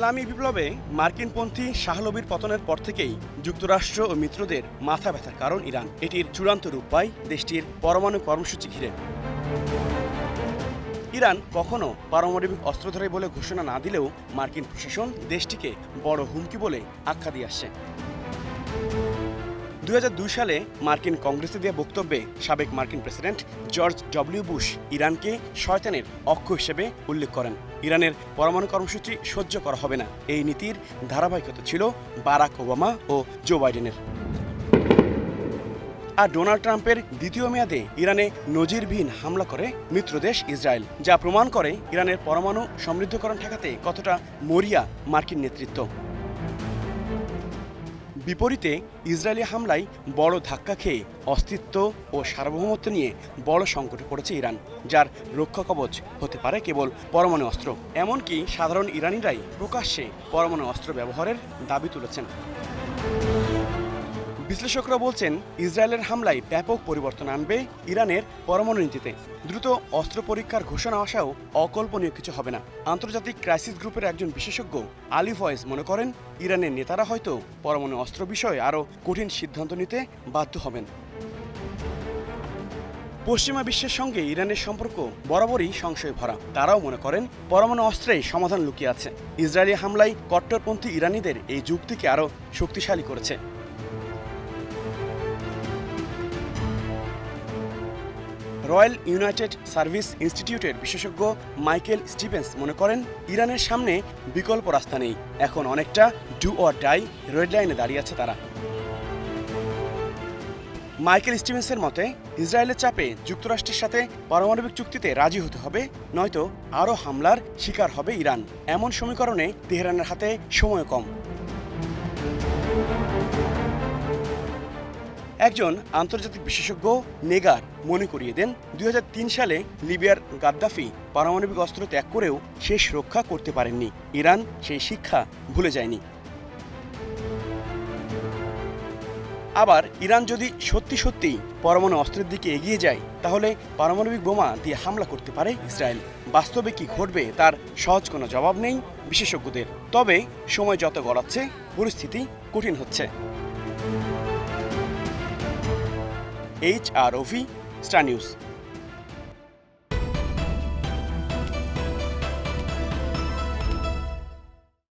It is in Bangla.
ইসলামী বিপ্লবে মার্কিনপন্থী শাহলবির পতনের পর থেকেই যুক্তরাষ্ট্র ও মিত্রদের মাথা ব্যথার কারণ ইরান। এটির চূড়ান্ত রূপ পায় দেশটির পরমাণু কর্মসূচি ঘিরে। ইরান কখনো পারমাণবিক অস্ত্র ধরে বলে ঘোষণা না দিলেও মার্কিন প্রশাসন দেশটিকে বড় হুমকি বলে আখ্যা দিয়ে আসছে। দুই হাজার দুই সালে মার্কিন কংগ্রেসে দেওয়া বক্তব্যে সাবেক মার্কিন প্রেসিডেন্ট জর্জ ডব্লিউ বুশ ইরানকে শয়তানের অক্ষ হিসেবে উল্লেখ করেন। ইরানের পরমাণু কর্মসূচি সহ্য করা হবে না। এই নীতির ধারাবাহিকতা ছিল বারাক ওবামা ও জো বাইডেনের। আর ডোনাল্ড ট্রাম্পের দ্বিতীয় মেয়াদে ইরানে নজিরবিহীন হামলা করে মিত্রদেশ ইসরায়েল, যা প্রমাণ করে ইরানের পরমাণু সমৃদ্ধকরণ ঠেকাতে কতটা মরিয়া মার্কিন নেতৃত্ব। বিপরীতে ইসরায়েলি হামলায় বড় ধাক্কা খেয়ে অস্তিত্ব ও সার্বভৌমত্ব নিয়ে বড় সংকটে পড়েছে ইরান, যার রক্ষা কবচ হতে পারে কেবল পরমাণু অস্ত্র। এমনকি সাধারণ ইরানিরাই প্রকাশ্যে পরমাণু অস্ত্র ব্যবহারের দাবি তুলেছেন। বিশ্লেষকরা বলছেন, ইসরায়েলের হামলায় ব্যাপক পরিবর্তন আনবে ইরানের পরমাণু নীতিতে। দ্রুত অস্ত্র পরীক্ষার ঘোষণা আসাও অকল্পনীয় কিছু হবে না। আন্তর্জাতিক ক্রাইসিস গ্রুপের একজন বিশেষজ্ঞ আলি ফয়েজ মনে করেন, ইরানের নেতারা হয়তো পরমাণু অস্ত্র বিষয়ে আরও কঠিন সিদ্ধান্ত নিতে বাধ্য হবেন। পশ্চিমা বিশ্বের সঙ্গে ইরানের সম্পর্ক বরাবরই সংশয় ভরা। তারাও মনে করেন, পরমাণু অস্ত্রেই সমাধান লুকিয়ে আছে। ইসরায়েলি হামলায় কট্টরপন্থী ইরানিদের এই যুক্তিকে আরও শক্তিশালী করেছে। রয়্যাল ইউনাইটেড সার্ভিস ইনস্টিটিউটের বিশেষজ্ঞ মাইকেল স্টিভেন্স মনে করেন, ইরানের সামনে বিকল্প রাস্তা নেই। এখন অনেকটা ডু অর ডাই রেড লাইনে দাঁড়িয়ে আছে তারা। মাইকেল স্টিভেন্সের মতে, ইসরায়েলের চাপে যুক্তরাষ্ট্রের সাথে পারমাণবিক চুক্তিতে রাজি হতে হবে, নয়তো আরও হামলার শিকার হবে ইরান। এমন সমীকরণে তেহরানের হাতে সময় কম। একজন আন্তর্জাতিক বিশেষজ্ঞ নেগার মনে করিয়ে দেন, দুই হাজার তিন সালে লিবিয়ার গাদ্দাফি পারমাণবিক অস্ত্র ত্যাগ করেও শেষ রক্ষা করতে পারেননি। ইরান সেই শিক্ষা ভুলে যায়নি। আবার ইরান যদি সত্যি সত্যি পরমাণু অস্ত্রের দিকে এগিয়ে যায়, তাহলে পারমাণবিক বোমা দিয়ে হামলা করতে পারে ইসরায়েল। বাস্তবে কি ঘটবে তার সহজ কোনো জবাব নেই বিশেষজ্ঞদের। তবে সময় যত গড়াচ্ছে, পরিস্থিতি কঠিন হচ্ছে। এইচ আর ওভি স্টার নিউজ